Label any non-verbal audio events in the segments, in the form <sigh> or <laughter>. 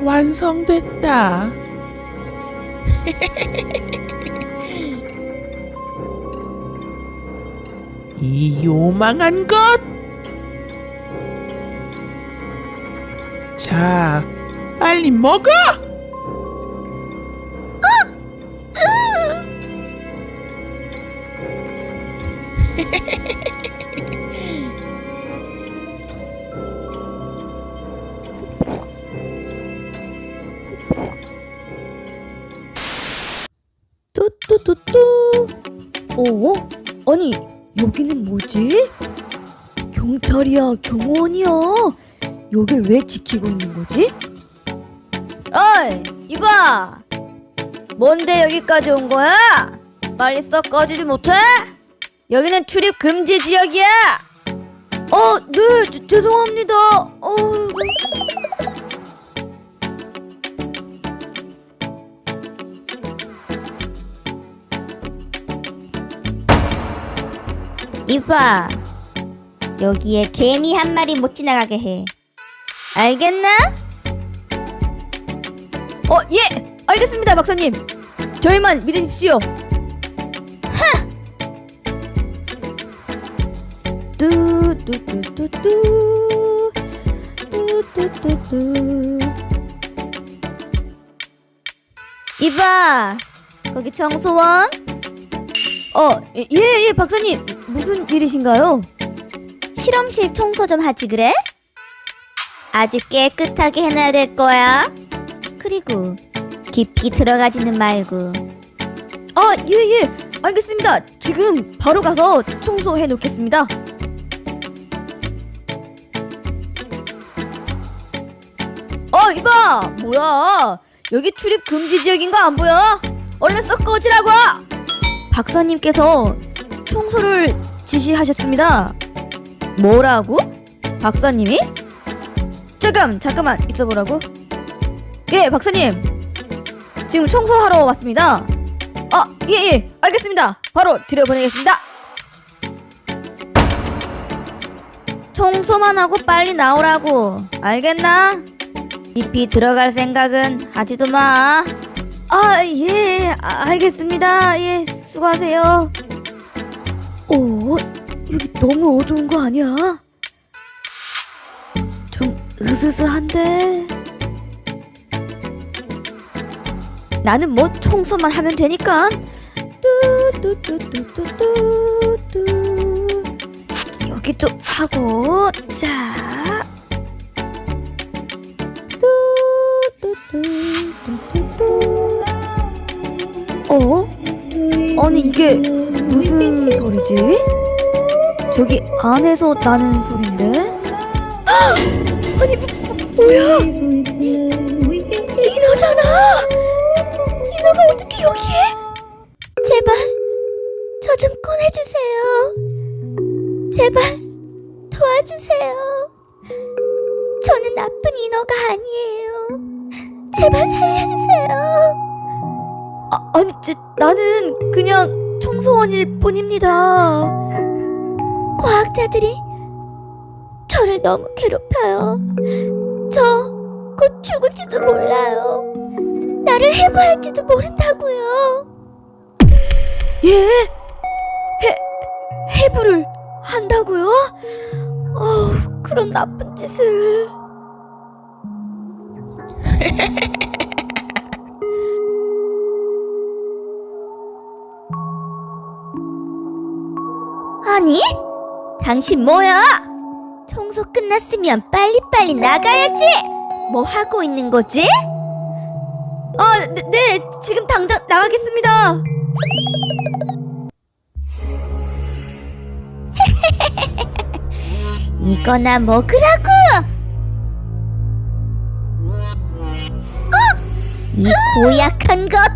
완성됐다. <laughs> 이 요망한 것! 자, 빨리 먹어! <laughs> 어? 아니 여기는 뭐지? 경찰이야 경호원이야. 여길 왜 지키고 있는 거지? 어이 이봐. 뭔데 여기까지 온 거야? 빨리 썩 꺼지지 못해? 여기는 출입 금지 지역이야. 어, 네, 저- 죄송합니다. 어, 이봐 여기에 개미 한 마리 못 지나가게 해 알겠나? 어, 예, 알겠습니다, 박사님. 저희만 믿으십시오. 뚜뚜뚜뚜뚜 뚜뚜뚜뚜 이봐 거기 청소원 어, 예, 예, 박사님. 무슨 일이신가요? 실험실 청소 좀 하지 그래? 아주 깨끗하게 해놔야 될 거야 그리고 깊이 들어가지는 말고 아, 예, 예. 알겠습니다. 지금 바로 가서 청소해 놓겠습니다. 어, 이봐! 뭐야? 여기 출입 금지 지역인 거 안 보여? 얼른 썩 꺼지라고! 박사님께서 청소를 지시하셨습니다. 뭐라고? 박사님이? 잠깐, 잠깐만 있어보라고. 예, 박사님. 지금 청소하러 왔습니다. 아, 예, 예, 알겠습니다. 바로 들여보내겠습니다. 청소만 하고 빨리 나오라고. 알겠나? 깊이 들어갈 생각은 하지도 마. 아, 예, 아, 알겠습니다. 예, 수고하세요. 오, 여기 너무 어두운 거 아니야? 좀 으스스한데. 나는 뭐 청소만 하면 되니까. 뚜뚜뚜뚜뚜뚜뚜. 여기도 하고 자. 뚜뚜뚜뚜뚜뚜. 어? 아니 이게 무슨 소리지? 저기 안에서 나는 소린데? 아니 뭐, 뭐야? 인어잖아. 인어가 어떻게 여기에? 제발 저 좀 꺼내주세요 제발 도와주세요 저는 나쁜 인어가 아니에요 제발 살려주세요 아, 아니, 제, 나는 그냥 청소원일 뿐입니다. 과학자들이 저를 너무 괴롭혀요. 저 곧 죽을지도 몰라요. 나를 해부할지도 모른다고요. 예? 해, 해부를 한다고요? 어우, 그런 나쁜 짓을. <laughs> 아니, 당신 뭐야? 청소 끝났으면 빨리빨리 나가야지. 뭐 하고 있는 거지? 아, 네, 네, 지금 당장 나가겠습니다. <laughs> 이거나 먹으라고. 어? 이 고약한 것.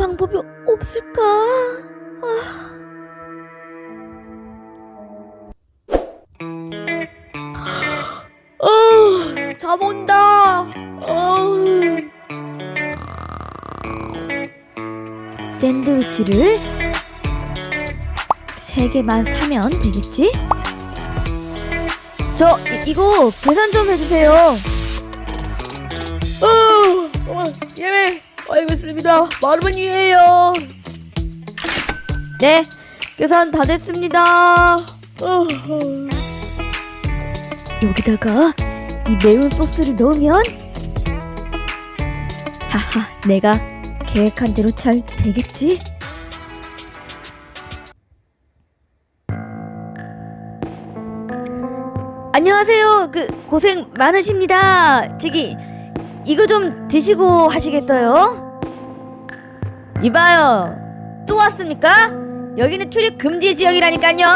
방법이 없을까? 어, 잠 온다. 어. 샌드위치를 세 개만 사면 되겠지? 저 이, 이거 계산 좀 해주세요. 어, 어, 예, 알겠습니다. 마르면이에요. 네, 계산 다 됐습니다. 어, 여기다가 이 매운 소스를 넣으면 하하 내가 계획한 대로 잘 되겠지? 안녕하세요. 그 고생 많으십니다. 저기 이거 좀 드시고 하시겠어요? 이봐요. 또 왔습니까? 여기는 출입 금지 지역이라니까요.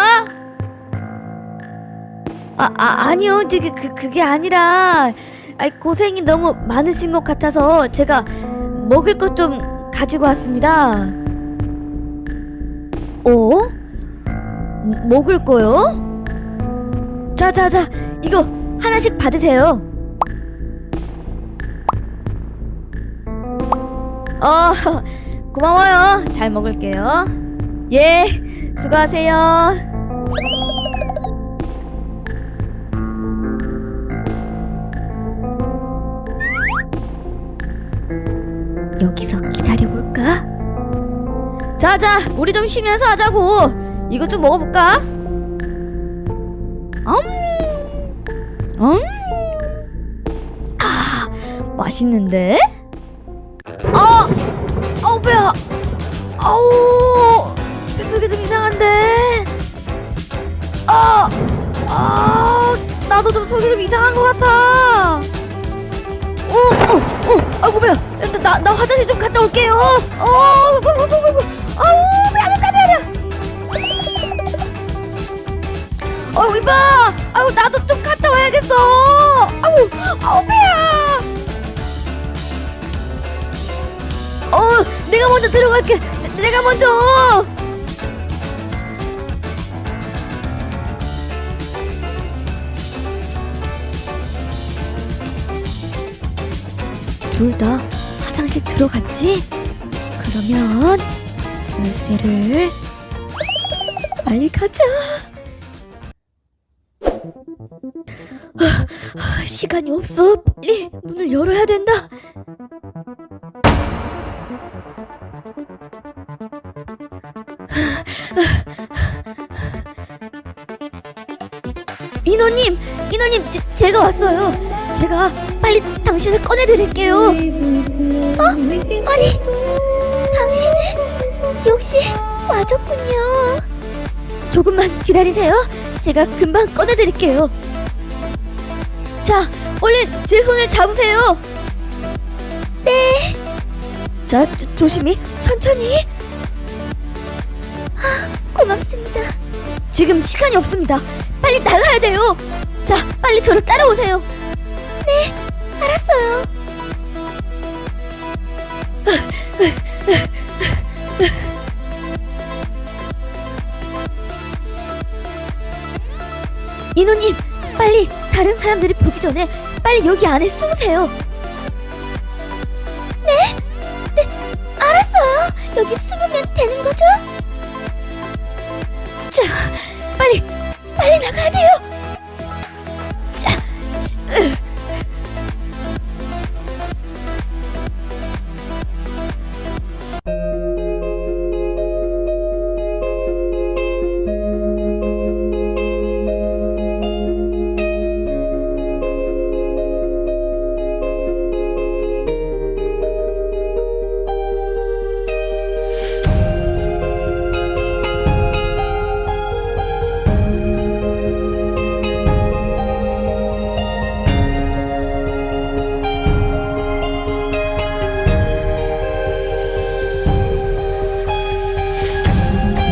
아, 아 아니요. 저기 그 그게 아니라 아 고생이 너무 많으신 것 같아서 제가 먹을 것 좀 가지고 왔습니다. 어? м- 먹을 거요? 자, 자, 자. 이거 하나씩 받으세요. 어, <laughs> 고마워요. 잘 먹을게요. 예, 수고하세요. 여기서 기다려볼까? 자자, 우리 좀 쉬면서 하자고. 이거 좀 먹어볼까? 음, 음, 아, 맛있는데? 아, 나도 좀 속이 좀 이상한 것 같아. 어, 어, 어, 아이고 배야. 나, 나, 나 화장실 좀 갔다 올게요. 어, 아이고, 아이고, 아이고. 아우, 배야, 배야, 배야. 어, 이봐. 아이고, 나도 좀 갔다 와야겠어. 아우, 아우, 배야. 어, 내가 먼저 들어갈게. 내- 내가 먼저. 둘 다 화장실 들어갔지? 그러면 열쇠를 빨리 가자. 아, 아, 시간이 없어. 빨리 문을 열어야 된다. 인호님, 인호님, 제, 제가 왔어요. 제가 빨리 당신을 꺼내드릴게요. 어? 아니, 당신은 역시 와줬군요. 조금만 기다리세요. 제가 금방 꺼내드릴게요. 자, 얼른 제 손을 잡으세요. 네. 자, 조, 조심히, 천천히. 고맙습니다. 지금 시간이 없습니다. 빨리 나가야 돼요. 자, 빨리 저를 따라오세요. 네, 알았어요. 인호님, 빨리 다른 사람들이 보기 전에 빨리 여기 안에 숨으세요. 알았어요. 여기 숨으면 되는 거죠? 자, 빨리, 빨리 나가야 돼요. 자, 자, 으,